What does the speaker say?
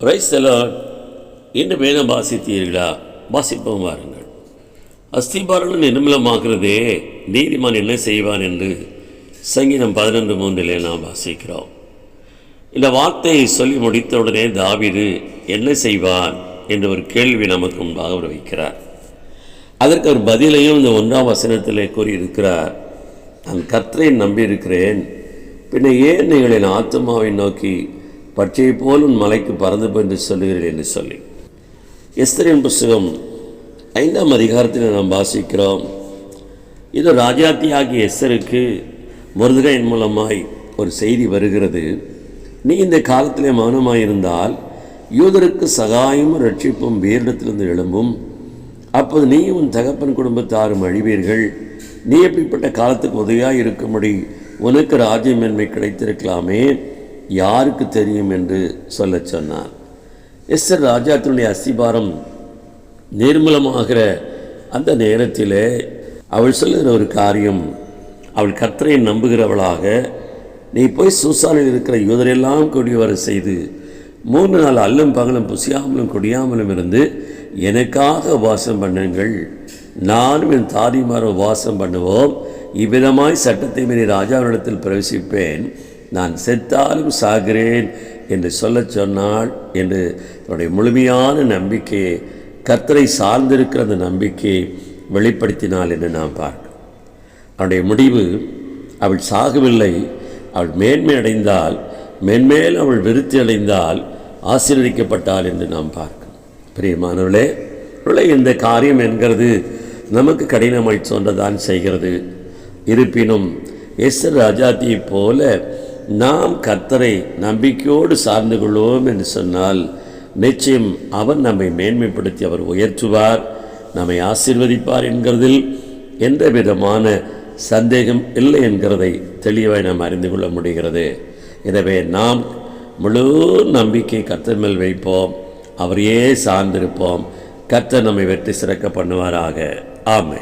ரைசலாட் என்று வேதம் வாசித்தீர்களா? வாசிப்போம் வாருங்கள். அஸ்திபாரங்கள் நிர்மலமாகிறதே நீதிமான் என்ன செய்வான் என்று சங்கீதம் பதினொன்று மூன்றிலே நாம் வாசிக்கிறோம். இந்த வார்த்தையை சொல்லி முடித்தவுடனே தாவிது என்ன செய்வான் என்ற ஒரு கேள்வி நமக்கு முன்பாக அவர் வைக்கிறார் அதற்கு ஒரு பதிலையும் இந்த ஒன்றாம் வசனத்திலே கூறியிருக்கிறார். நான் கர்த்தரை நம்பியிருக்கிறேன். பின்ன ஏன் நீங்கள் என் ஆத்மாவை நோக்கி பட்சியை போல் உன் மலைக்கு பறந்து போய் என்று சொல்லுகிறேன் என்று சொல்லி. எஸ்தரின் புஸ்தகம் ஐந்தாம் அதிகாரத்தில் நாம் வாசிக்கிறோம். இது ராஜாத்தியாகிய எஸ்தருக்கு முருதுகையின் மூலமாய் ஒரு செய்தி வருகிறது. நீ இந்த காலத்திலே மௌனமாயிருந்தால் யூதருக்கு சகாயமும் ரட்சிப்பும் வேரிடத்திலிருந்து எழும்பும். அப்போது நீ உன் தகப்பன் குடும்பத்தாரும் அழிவீர்கள். நீ எப்படிப்பட்ட காலத்துக்கு உதவியாக இருக்கும்படி உனக்கு ராஜ்யமேன்மை கிடைத்திருக்கலாமே. யாருக்கு தெரியும் என்று சொல்லச் சொன்னார். எஸ்தர் ராஜாத்தினுடைய அஸ்திபாரம் நிர்மலமாகிற அந்த நேரத்தில் அவள் சொல்லுகிற ஒரு காரியம் அவள் கர்த்தரை நம்புகிறவளாக நீ போய் சூசானில் இருக்கிற யூதரெல்லாம் கொடி வர செய்து மூன்று நாள் அல்லும் பகலும் புசியாமலும் கொடியாமலும் இருந்து எனக்காக வாசம் பண்ணுங்கள். நானும் என் தாதிமாரும் வாசம் பண்ணுவோம். இவ்விதமாய் சட்டத்தை மீறி ராஜாவினிடத்தில் பிரவேசிப்பேன். நான் செத்தாலும் சாகிறேன் என்று சொல்லச் சொன்னாள் என்று தன்னுடைய முழுமையான நம்பிக்கையை கர்த்தரை சார்ந்திருக்கிற அந்த நம்பிக்கையை வெளிப்படுத்தினாள் என்று நாம் பார்க்கிறோம். அவனுடைய முடிவு அவள் சாகவில்லை அவள் மேன்மை அடைந்தால் மென்மேல் அவள் விருத்தி அடைந்தால் ஆசீர்வதிக்கப்பட்டாள் என்று நாம் பார்க்கிறோம். பிரியமானவர்களே இந்த காரியம் என்கிறது நமக்கு கடினமாய் சொன்னதான் செய்கிறது. இருப்பினும் எஸ்தர் ராஜாத்தியைப் போல நாம் கர்த்தரை நம்பிக்கையோடு சார்ந்து கொள்வோம் என்று சொன்னால் நிச்சயம் அவர் நம்மை மேன்மைப்படுத்தி அவர் உயர்த்துவார் நம்மை ஆசீர்வதிப்பார் என்கிறதில் எந்த விதமான சந்தேகம் இல்லை என்கிறதை தெளிவாய் நாம் அறிந்து கொள்ள முடிகிறது. எனவே நாம் முழு நம்பிக்கை கர்த்தர் மேல் வைப்போம் அவரையே சார்ந்திருப்போம். கர்த்தர் நம்மை வெற்றி சிறக்க பண்ணுவாராக. ஆமை